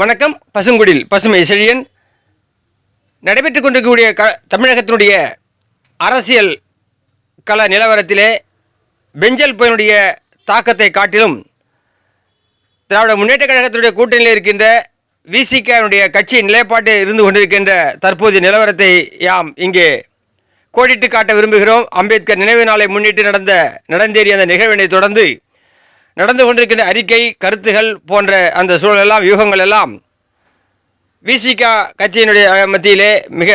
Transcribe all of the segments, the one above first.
வணக்கம். பசுங்குடில் பசுமை செழியன். நடைபெற்றுக் கொண்டிருக்கக்கூடிய க தமிழகத்தினுடைய அரசியல் கல நிலவரத்திலே பெஞ்சல் புயலுடைய தாக்கத்தை காட்டிலும் திராவிட முன்னேற்ற கழகத்தினுடைய கூட்டணியில் இருக்கின்ற விசிகனுடைய கட்சி நிலைப்பாட்டு இருந்து கொண்டிருக்கின்ற தற்போதைய நிலவரத்தை யாம் இங்கே கோடிட்டு காட்ட விரும்புகிறோம். அம்பேத்கர் நினைவு நாளை முன்னிட்டு நடந்த நடந்தேறிய அந்த நிகழ்வினை தொடர்ந்து நடந்து கொண்டிருக்கின்ற அறிக்கை கருத்துகள் போன்ற அந்த சூழலெல்லாம் வியூகங்கள் எல்லாம் விசிகா கட்சியினுடைய மத்தியிலே மிக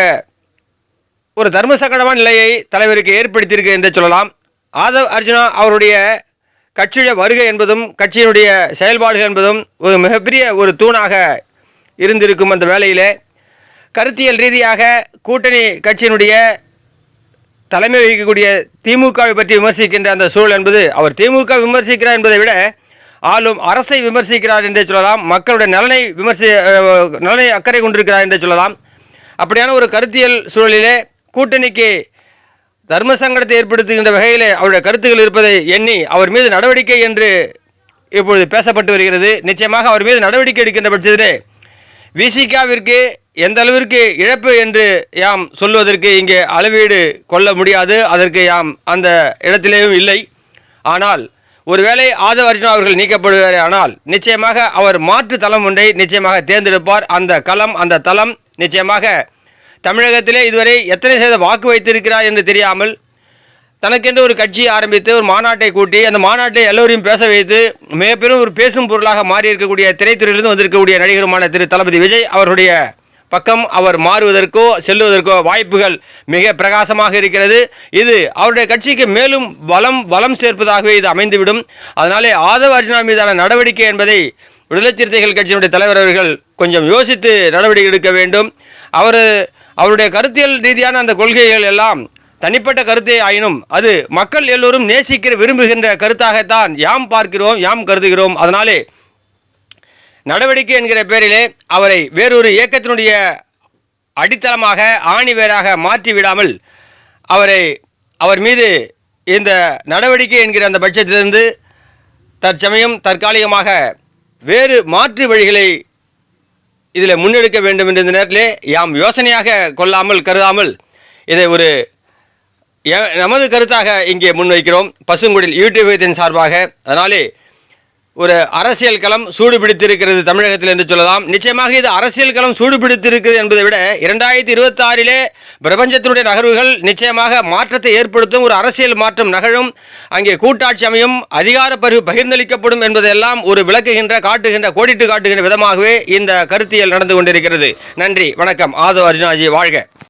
ஒரு தர்மசங்கடமான நிலையை தலைவருக்கு ஏற்படுத்தியிருக்கு என்று சொல்லலாம். ஆதவ் அர்ஜுனா அவருடைய கட்சியுடைய வருகை என்பதும் கட்சியினுடைய செயல்பாடுகள் என்பதும் ஒரு மிகப்பெரிய ஒரு தூணாக இருந்திருக்கும் அந்த வேளையிலே. கருத்தியல் ரீதியாக கூட்டணி கட்சியினுடைய தலைமை வகிக்கக்கூடிய திமுகவை பற்றி விமர்சிக்கின்ற அந்த சூழல் என்பது அவர் திமுக விமர்சிக்கிறார் என்பதை விட ஆளும் அரசை விமர்சிக்கிறார் என்றே சொல்லலாம் மக்களுடைய நலனை விமர்சி நலனை அக்கறை கொண்டிருக்கிறார் என்றே சொல்லலாம். அப்படியான ஒரு கருத்தியல் சூழலிலே கூட்டணிக்கு தர்ம சங்கடத்தை ஏற்படுத்துகின்ற வகையில் அவருடைய கருத்துக்கள் இருப்பதை எண்ணி அவர் மீது நடவடிக்கை என்று இப்பொழுது பேசப்பட்டு வருகிறது. நிச்சயமாக அவர் மீது நடவடிக்கை எடுக்கின்ற பட்சத்திலே விசிகாவிற்கு எந்த அளவிற்கு இழப்பு என்று யாம் சொல்வதற்கு இங்கே அளவீடு கொள்ள முடியாது. அதற்கு யாம் அந்த இடத்திலேயும் இல்லை. ஆனால் ஒருவேளை ஆதவ அர்ஜுனா அவர்கள் நீக்கப்படுவார் ஆனால் நிச்சயமாக அவர் மாற்று தளம் ஒன்றை நிச்சயமாக தேர்ந்தெடுப்பார். அந்த களம் அந்த தளம் நிச்சயமாக தமிழகத்திலே இதுவரை எத்தனை செய்த வாக்கு வைத்திருக்கிறார் என்று தெரியாமல் தனக்கென்று ஒரு கட்சி ஆரம்பித்து ஒரு மாநாட்டை கூட்டி அந்த மாநாட்டை எல்லோரையும் பேச வைத்து மிகப்பெரும் ஒரு பேசும் பொருளாக மாறி இருக்கக்கூடிய திரைத்துறையிலிருந்து வந்திருக்கக்கூடிய நடிகருமான திரு தளபதி விஜய் அவருடைய பக்கம் அவர் மாறுவதற்கோ செல்லுவதற்கோ வாய்ப்புகள் மிக பிரகாசமாக இருக்கிறது. இது அவருடைய கட்சிக்கு மேலும் பலம் பலம் சேர்ப்பதாகவே இது அமைந்துவிடும். அதனாலே ஆதவ அர்ஜுனா மீதான நடவடிக்கை என்பதை விடுதலை சிறுத்தைகள் கட்சியினுடைய தலைவர் அவர்கள் கொஞ்சம் யோசித்து நடவடிக்கை எடுக்க வேண்டும். அவர் அவருடைய கருத்தியல் ரீதியான அந்த கொள்கைகள் எல்லாம் தனிப்பட்ட கருத்தே ஆயினும் அது மக்கள் எல்லோரும் நேசிக்கிற விரும்புகின்ற கருத்தாகத்தான் யாம் பார்க்கிறோம் யாம் கருதுகிறோம். அதனாலே நடவடிக்கை என்கிற பேரிலே அவரை வேறொரு இயக்கத்தினுடைய அடித்தளமாக ஆணிவேராக மாற்றி விடாமல் அவரை அவர் மீது இந்த நடவடிக்கை என்கிற அந்த பட்சத்திலிருந்து தற்சமயம் தற்காலிகமாக வேறு மாற்று வழிகளை இதில் முன்னெடுக்க வேண்டும் என்ற நேரத்திலே யாம் யோசனையாக கொள்ளாமல் கருதாமல் இதை ஒரு நமது கருத்தாக இங்கே முன்வைக்கிறோம். பசுங்குடில் யூடியூபத்தின் சார்பாக. அதனாலே ஒரு அரசியல் களம் சூடு பிடித்திருக்கிறது தமிழகத்தில் என்று சொல்லலாம். நிச்சயமாக இது அரசியல் களம் சூடு பிடித்திருக்கிறது என்பதை விட இரண்டாயிரத்தி இருபத்தாறிலே பிரபஞ்சத்தினுடைய நகர்வுகள் நிச்சயமாக மாற்றத்தை ஏற்படுத்தும் ஒரு அரசியல் மாற்றம் நகழும். அங்கே கூட்டாட்சி அமையும் அதிகார பகிர் பகிர்ந்தளிக்கப்படும் என்பதெல்லாம் ஒரு விளக்குகின்ற காட்டுகின்ற கோடிட்டு காட்டுகின்ற விதமாகவே இந்த கருத்தியல் நடந்து கொண்டிருக்கிறது. நன்றி வணக்கம். ஆதவ் அர்ஜுனாஜி வாழ்க.